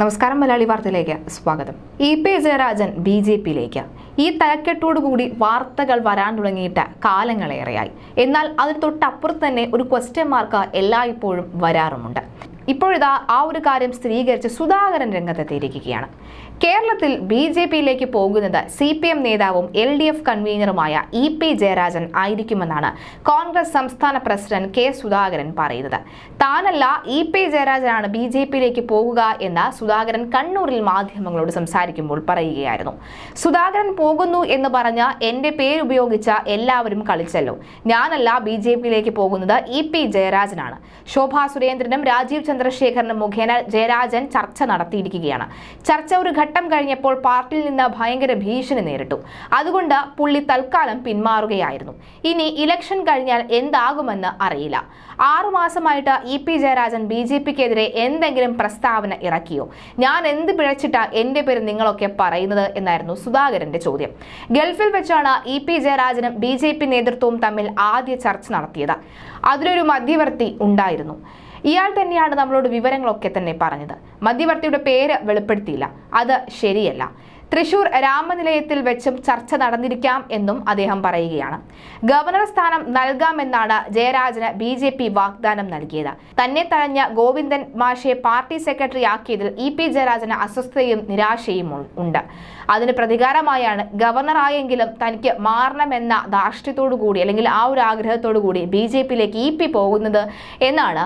നമസ്കാരം മലയാളി വാർത്തയിലേക്ക് സ്വാഗതം. E P Jayarajan B J പിയിലേക്ക്. ഈ തലക്കെട്ടോടുകൂടി വാർത്തകൾ വരാൻ തുടങ്ങിയിട്ട് കാലങ്ങളേറെയായി. എന്നാൽ അതിന് തൊട്ടപ്പുറത്ത് തന്നെ ഒരു ക്വസ്റ്റ്യൻ മാർക്ക് എല്ലായ്പ്പോഴും വരാറുമുണ്ട്. ഇപ്പോഴിതാ ആ ഒരു കാര്യം സ്ഥിരീകരിച്ച് സുധാകരൻ രംഗത്തെത്തിയിരിക്കുകയാണ്. കേരളത്തിൽ ബി ജെ പിയിലേക്ക് പോകുന്നത് സി പി എം നേതാവും എൽ ഡി എഫ് കൺവീനറുമായ ഇ പി ജയരാജൻ ആയിരിക്കുമെന്നാണ് കോൺഗ്രസ് സംസ്ഥാന പ്രസിഡന്റ് കെ സുധാകരൻ പറയുന്നത്. താനല്ല ഇ പി ജയരാജനാണ് ബി ജെ പിയിലേക്ക് പോകുക എന്ന് സുധാകരൻ കണ്ണൂരിൽ മാധ്യമങ്ങളോട് സംസാരിക്കുമ്പോൾ പറയുകയായിരുന്നു. സുധാകരൻ പോകുന്നു എന്ന് പറഞ്ഞ് എന്റെ പേരുപയോഗിച്ച എല്ലാവരും കളിച്ചല്ലോ. ഞാനല്ല ബി ജെ പിയിലേക്ക് പോകുന്നത് ഇ പി ജയരാജനാണ്. ശോഭാ സുരേന്ദ്രനും രാജീവ് ചന്ദ്രശേഖരനും മുഖേന ജയരാജൻ ചർച്ച നടത്തിയിരിക്കുകയാണ്. ചർച്ച ഒരു ഘട്ടം കഴിഞ്ഞപ്പോൾ പാർട്ടിയിൽ നിന്ന് ഭയങ്കര ഭീഷണി നേരിട്ടു. അതുകൊണ്ട് പുള്ളി തൽക്കാലം പിന്മാറുകയായിരുന്നു. ഇനി ഇലക്ഷൻ കഴിഞ്ഞാൽ എന്താകുമെന്ന് അറിയില്ല. ആറുമാസമായിട്ട് E P Jayarajan B J പിക്കെതിരെ എന്തെങ്കിലും പ്രസ്താവന ഇറക്കിയോ? ഞാൻ എന്ത് പിഴച്ചിട്ടാ എന്റെ പേര് നിങ്ങളൊക്കെ പറയുന്നത് എന്നായിരുന്നു സുധാകരന്റെ ചോദ്യം. ഗൾഫിൽ വെച്ചാണ് ഇ പി ജയരാജനും ബി ജെ പി നേതൃത്വവും തമ്മിൽ ആദ്യ ചർച്ച നടത്തിയത്. അതിലൊരു മധ്യവർത്തി ഉണ്ടായിരുന്നു. ഇയാൾ തന്നെയാണ് നമ്മളോട് വിവരങ്ങളൊക്കെ തന്നെ പറഞ്ഞത്. മധ്യവർത്തിയുടെ പേര് വെളിപ്പെടുത്തിയില്ല. അത് ശരിയല്ല. തൃശൂർ രാമനിലയത്തിൽ വെച്ചും ചർച്ച നടന്നിരിക്കാം എന്നും അദ്ദേഹം പറയുകയാണ്. ഗവർണർ സ്ഥാനം നൽകാമെന്നാണ് ജയരാജന് ബി ജെ പി വാഗ്ദാനം നൽകിയത്. തന്നെ തഴഞ്ഞ ഗോവിന്ദൻ മാഷെ പാർട്ടി സെക്രട്ടറി ആക്കിയതിൽ ഇ പി ജയരാജന് അസ്വസ്ഥതയും നിരാശയും ഉണ്ട്. അതിന് പ്രതികാരമായാണ് ഗവർണറായെങ്കിലും തനിക്ക് മാറണമെന്ന ധാർഷ്ട്യത്തോടു കൂടി അല്ലെങ്കിൽ ആ ഒരു ആഗ്രഹത്തോടു കൂടി ബി ജെ പിയിലേക്ക് ഇ പി പോകുന്നത് എന്നാണ്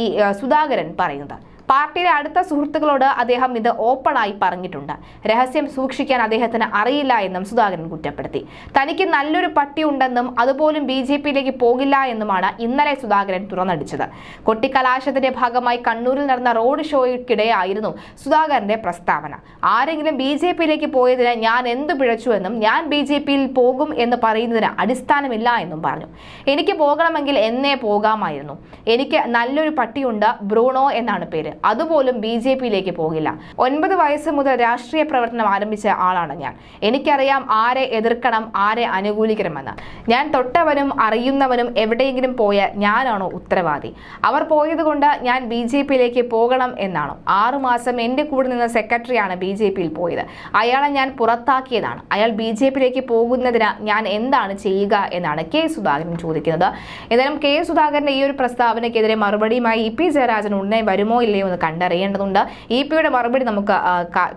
ഈ സുധാകരൻ പറയുന്നത്. പാർട്ടിയിലെ അടുത്ത സുഹൃത്തുക്കളോട് അദ്ദേഹം ഇത് ഓപ്പണായി പറഞ്ഞിട്ടുണ്ട്. രഹസ്യം സൂക്ഷിക്കാൻ അദ്ദേഹത്തിന് അറിയില്ല എന്നും സുധാകരൻ കുറ്റപ്പെടുത്തി. തനിക്ക് നല്ലൊരു പട്ടി ഉണ്ടെന്നും അതുപോലും ബി ജെ പിയിലേക്ക് പോകില്ല എന്നുമാണ് ഇന്നലെ സുധാകരൻ തുറന്നടിച്ചത്. കൊട്ടിക്കലാശത്തിന്റെ ഭാഗമായി കണ്ണൂരിൽ നടന്ന റോഡ് ഷോയ്ക്കിടെയായിരുന്നു സുധാകരന്റെ പ്രസ്താവന. ആരെങ്കിലും ബി ജെ പിയിലേക്ക് പോയതിന് ഞാൻ എന്ത് പിഴച്ചു എന്നും ഞാൻ ബി ജെ പിയിൽ പോകും എന്ന് പറയുന്നതിന് അടിസ്ഥാനമില്ല എന്നും പറഞ്ഞു. എനിക്ക് പോകണമെങ്കിൽ എന്നേ പോകാമായിരുന്നു. എനിക്ക് നല്ലൊരു പട്ടിയുണ്ട് ബ്രൂണോ എന്നാണ് പേര്. അതുപോലും ബി ജെ പിയിലേക്ക് പോകില്ല. ഒൻപത് വയസ്സ് മുതൽ രാഷ്ട്രീയ പ്രവർത്തനം ആരംഭിച്ച ആളാണ് ഞാൻ. എനിക്കറിയാം ആരെ എതിർക്കണം ആരെ അനുകൂലിക്കണമെന്ന്. ഞാൻ തൊട്ടവനും അറിയുന്നവനും എവിടെയെങ്കിലും പോയാൽ ഞാനാണോ ഉത്തരവാദി. അവർ പോയതുകൊണ്ട് ഞാൻ ബി ജെ പിയിലേക്ക് പോകണം എന്നാണോ. ആറുമാസം എന്റെ കൂടെ നിന്ന സെക്രട്ടറിയാണ് ബി ജെ പിയിൽ പോയത്. അയാളെ ഞാൻ പുറത്താക്കിയതാണ്. അയാൾ ബി ജെ പിയിലേക്ക് പോകുന്നതിന് ഞാൻ എന്താണ് ചെയ്യുക എന്നാണ് കെ സുധാകരൻ ചോദിക്കുന്നത്. ഏതായാലും കെ സുധാകരന്റെ ഈ ഒരു പ്രസ്താവനയ്ക്കെതിരെ മറുപടിയുമായി ഇ പി ജയരാജൻ ഉടനെ വരുമോ ഇല്ലയോ എന്ന് കണ്ടറിയേണ്ടതുണ്ട്. ഇ പിയുടെ മറുപടി നമുക്ക്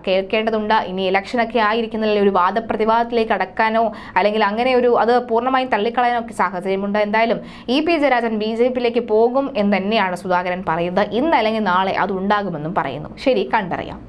കേൾക്കേണ്ടതുണ്ട്. ഇനി ഇലക്ഷനൊക്കെ ആയിരിക്കുന്നില്ല ഒരു വാദപ്രതിവാദത്തിലേക്ക് അടക്കാനോ അല്ലെങ്കിൽ അങ്ങനെ ഒരു അത് പൂർണമായും തള്ളിക്കളയാനോ ഒക്കെ സാഹചര്യമുണ്ട്. എന്തായാലും E P Jayarajan B J പിയിലേക്ക് പോകും എന്ന് തന്നെയാണ് സുധാകരൻ പറയുന്നത്. ഇന്ന് അല്ലെങ്കിൽ നാളെ അത് ഉണ്ടാകുമെന്നും പറയുന്നു. ശരി കണ്ടറിയാം.